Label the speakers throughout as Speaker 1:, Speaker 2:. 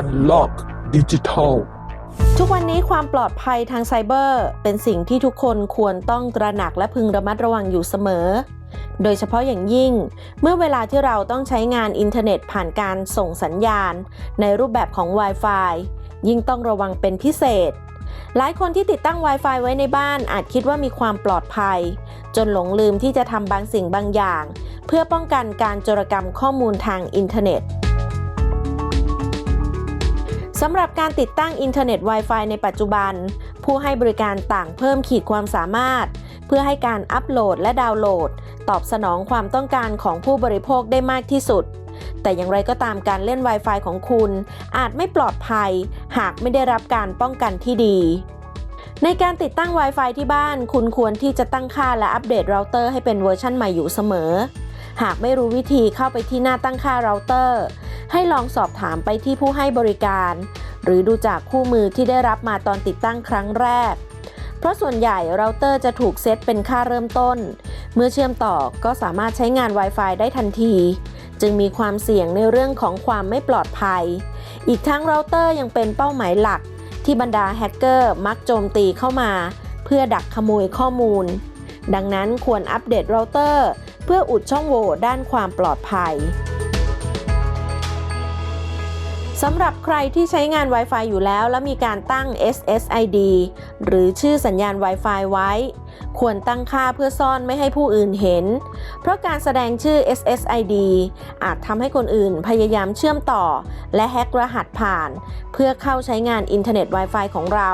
Speaker 1: Unlock Digital
Speaker 2: ทุกวันนี้ความปลอดภัยทางไซเบอร์ เป็นสิ่งที่ทุกคนควรต้องตระหนักและพึงระมัดระวังอยู่เสมอ โดยเฉพาะอย่างยิ่ง เมื่อเวลาที่เราต้องใช้งานอินเทอร์เน็ตผ่านการส่งสัญญาณ ในรูปแบบของ Wi-Fi ยิ่งต้องระวังเป็นพิเศษ หลายคนที่ติดตั้ง Wi-Fi ไว้ในบ้านอาจคิดว่ามีความปลอดภัย จนหลงลืมที่จะทำบางสิ่งบางอย่าง เพื่อป้องกันการโจรกรรมข้อมูลทางอินเทอร์เน็ต สำหรับการติดตั้งอินเทอร์เน็ต Wi-Fi ในปัจจุบัน ผู้ให้บริการต่างเพิ่มขีดความสามารถ เพื่อให้การอัปโหลดและดาวน์โหลด ตอบสนองความต้องการของผู้บริโภคได้มากที่สุด แต่อย่างไรก็ตามการเล่น Wi-Fi ของคุณ อาจไม่ปลอดภัย หากไม่ได้รับการป้องกันที่ดี ในการติดตั้ง Wi-Fi ที่บ้าน คุณควรที่จะตั้งค่าและอัปเดตเราเตอร์ให้เป็นเวอร์ชันใหม่อยู่เสมอ หากไม่รู้วิธีเข้าไปที่หน้าตั้งค่าเราเตอร์ ให้ลองสอบถามไปที่ผู้ให้บริการ หรือดูจากคู่มือที่ได้รับมาตอนติดตั้งครั้งแรก เพราะส่วนใหญ่เราเตอร์จะถูกเซตเป็นค่าเริ่มต้น เมื่อเชื่อมต่อก็สามารถใช้งาน Wi-Fi ได้ทันที จึงมีความเสี่ยงในเรื่องของความไม่ปลอดภัย อีกทั้งเราเตอร์ยังเป็นเป้าหมายหลัก ที่บรรดาแฮกเกอร์มักโจมตีเข้ามา เพื่อดักขโมยข้อมูล ดังนั้นควรอัปเดตเราเตอร์เพื่ออุดช่องโหว่ด้านความปลอดภัย สำหรับใครที่ใช้งาน Wi-Fi อยู่แล้ว และมีการตั้ง SSID หรือชื่อสัญญาณ Wi-Fi ไว้ ควรตั้งค่าเพื่อซ่อนไม่ให้ผู้อื่นเห็น เพราะการแสดงชื่อ SSID อาจทำให้คนอื่นพยายามเชื่อมต่อ และแฮกรหัสผ่าน เพื่อเข้าใช้งานอินเทอร์เน็ต Wi-Fi ของเรา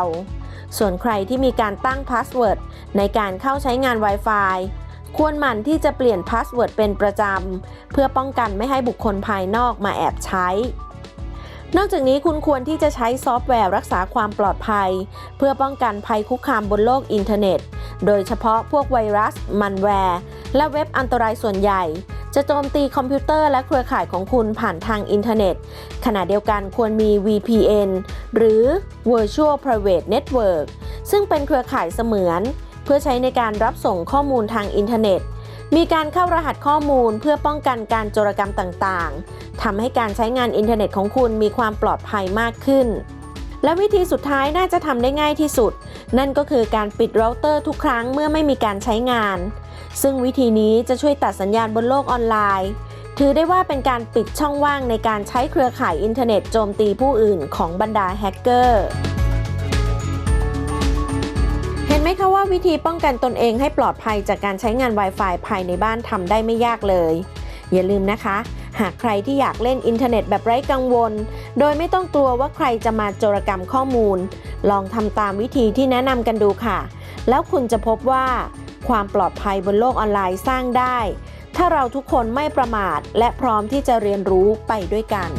Speaker 2: ส่วนใครที่มีการตั้งพาสเวิร์ดในการเข้าใช้งาน Wi-Fi ควรหมั่นที่จะเปลี่ยนพาสเวิร์ดเป็นประจำ เพื่อป้องกันไม่ให้บุคคลภายนอกมาแอบใช้ นอกจากนี้คุณควรที่จะใช้ซอฟต์แวร์รักษาความปลอดภัย เพื่อป้องกันภัยคุกคามบนโลกอินเทอร์เน็ต โดยเฉพาะพวกไวรัส มันแวร์ และเว็บอันตรายส่วนใหญ่ จะโจมตีคอมพิวเตอร์และเครือข่ายของคุณผ่านทางอินเทอร์เน็ต ขณะเดียวกันควรมี VPN หรือ Virtual Private Network ซึ่งเป็นเครือข่ายเสมือน เพื่อใช้ในการรับส่งข้อมูลทางอินเทอร์เน็ต มีการเข้ารหัสข้อมูลเพื่อป้องกันการโจรกรรมต่างๆทำให้การใช้งานอินเทอร์เน็ตของคุณมีความปลอดภัยมากขึ้น และวิธีสุดท้ายน่าจะทำได้ง่ายที่สุด นั่นก็คือการปิดเราเตอร์ทุกครั้งเมื่อไม่มีการใช้งาน ซึ่งวิธีนี้จะช่วยตัดสัญญาณบนโลกออนไลน์ ถือได้ว่าเป็นการปิดช่องว่างในการใช้เครือข่ายอินเทอร์เน็ตโจมตีผู้อื่นของบรรดาแฮกเกอร์ นไหมคะว่าวิธีป้องกันตนเองให้ปลอดภัยจากการใช้งาน Wi-Fi ภายในบ้านทำได้ไม่ยากเลย อย่าลืมนะคะ หากใครที่อยากเล่นอินเทอร์เน็ตแบบไร้กังวล โดยไม่ต้องกลัวว่าใครจะมาโจรกรรมข้อมูล ลองทำตามวิธีที่แนะนำกันดูค่ะ แล้วคุณจะพบว่า ความปลอดภัยบนโลกออนไลน์สร้างได้ ถ้าเราทุกคนไม่ประมาทและพร้อมที่จะเรียนรู้ไปด้วยกัน